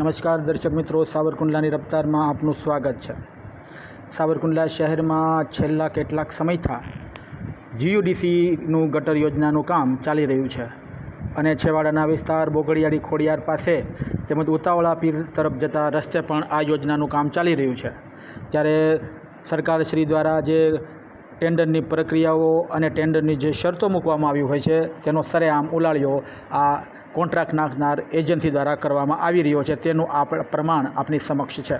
નમસ્કાર દર્શક મિત્રો, સાવરકુંડલાની રફતારમાં આપનું સ્વાગત છે. સાવરકુંડલા શહેરમાં છેલ્લા કેટલાક સમયથી જીયુડીસીનું ગટર યોજનાનું કામ ચાલી રહ્યું છે અને છેવાડાના વિસ્તાર બોગડિયાળી ખોડિયાર પાસે તેમજ ઉતાવળા પીર તરફ જતા રસ્તે પણ આ યોજનાનું કામ ચાલી રહ્યું છે. ત્યારે સરકારશ્રી દ્વારા જે ટેન્ડરની પ્રક્રિયાઓ અને ટેન્ડરની જે શરતો મૂકવામાં આવી હોય છે તેનો સરેઆમ ઉલાળ્યો આ કોન્ટ્રાક્ટ નાખનાર એજન્સી દ્વારા કરવામાં આવી રહ્યો છે. તેનું આપણ પ્રમાણ આપની સમક્ષ છે.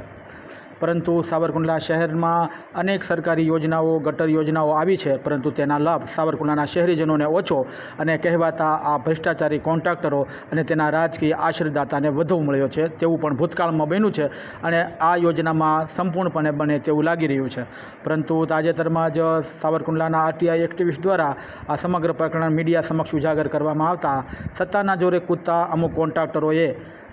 પરંતુ સાવરકુંડલા શહેરમાં અનેક સરકારી યોજનાઓ, ગટર યોજનાઓ આવી છે, પરંતુ તેના લાભ સાવરકુંડલાના શહેરીજનોને ઓછો અને કહેવાતા આ ભ્રષ્ટાચારી કોન્ટ્રાક્ટરો અને તેના રાજકીય આશ્રયદાતાને વધુ મળ્યો છે તેવું પણ ભૂતકાળમાં બન્યું છે અને આ યોજનામાં સંપૂર્ણપણે બને તેવું લાગી રહ્યું છે. પરંતુ તાજેતરમાં જ સાવરકુંડલાના આરટીઆઈ એક્ટિવિસ્ટ દ્વારા આ સમગ્ર પ્રકરણ મીડિયા સમક્ષ ઉજાગર કરવામાં આવતા સત્તાના જોરે કૂદતા અમુક કોન્ટ્રાક્ટરોએ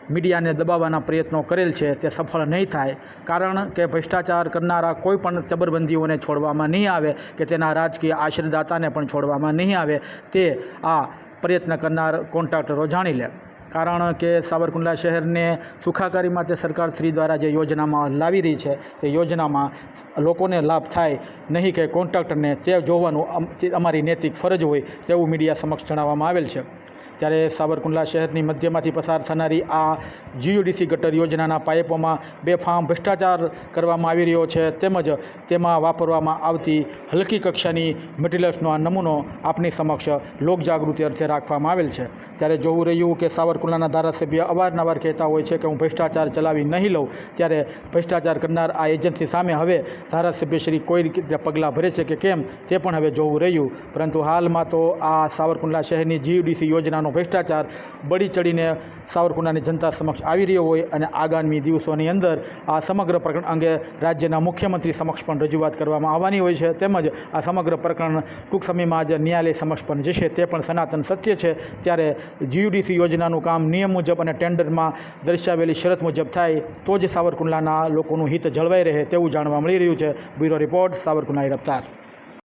મીડિયાને દબાવવાના પ્રયત્નો કરેલ છે તે સફળ નહીં થાય. કારણ કે ભ્રષ્ટાચાર કરનારા કોઈ પણ ચબરબંધીઓને છોડવામાં નહીં આવે કે તેના રાજકીય આશ્રયદાતાને પણ છોડવામાં નહીં આવે તે આ પ્રયત્ન કરનાર કોન્ટ્રાક્ટરો જાણી લે. કારણ કે સાવરકુંડલા શહેરને સુખાકારી માટે સરકાર શ્રી દ્વારા જે યોજનામાં લાવી રહી છે, તે યોજનામાં લોકોને લાભ થાય નહીં કે કોન્ટ્રાક્ટરને, તે જોવાનું અમારી નૈતિક ફરજ હોય તેવું મીડિયા સમક્ષ જણાવવામાં આવેલ છે. ત્યારે સાવરકુંડલા શહેરની મધ્યમાંથી પસાર થનારી આ જીયુડીસી ગટર યોજનાના પાઇપોમાં બેફામ ભ્રષ્ટાચાર કરવામાં આવી રહ્યો છે, તેમજ તેમાં વાપરવામાં આવતી હલકી કક્ષાની મટીરિયલ્સનો આ નમૂનો આપની સમક્ષ લોકજાગૃતિ અર્થે રાખવામાં આવેલ છે. ત્યારે જોવું રહ્યું કે સાવરકુંડલાના ધારાસભ્ય અવારનવાર કહેતા હોય છે કે હું ભ્રષ્ટાચાર ચલાવી નહીં લઉં, ત્યારે ભ્રષ્ટાચાર કરનાર આ એજન્સી સામે હવે ધારાસભ્ય શ્રી કોઈ રીતે પગલાં ભરે છે કે કેમ તે પણ હવે જોવું રહ્યું. પરંતુ હાલમાં તો આ સાવરકુંડલા શહેરની જીયુડીસી યોજનાનો ભ્રષ્ટાચાર બળી ચડીને સાવરકુંડલાની જનતા સમક્ષ આવી રહ્યો હોય અને આગામી દિવસોની અંદર આ સમગ્ર પ્રકરણ અંગે રાજ્યના મુખ્યમંત્રી સમક્ષ પણ રજૂઆત કરવામાં આવવાની હોય છે. તેમજ આ સમગ્ર પ્રકરણ ટૂંક સમયમાં જ ન્યાયાલય સમક્ષ પણ જશે. તે પણ સનાતન સત્ય છે. ત્યારે જીયુડીસી યોજનાનું કામ નિયમ મુજબ અને ટેન્ડરમાં દર્શાવેલી શરત મુજબ થાય, તો જ સાવરકુંડલાના લોકોનું હિત જળવાઈ રહે તેવું જાણવા મળી રહ્યું છે. Bureau report, Savarkundla રફતાર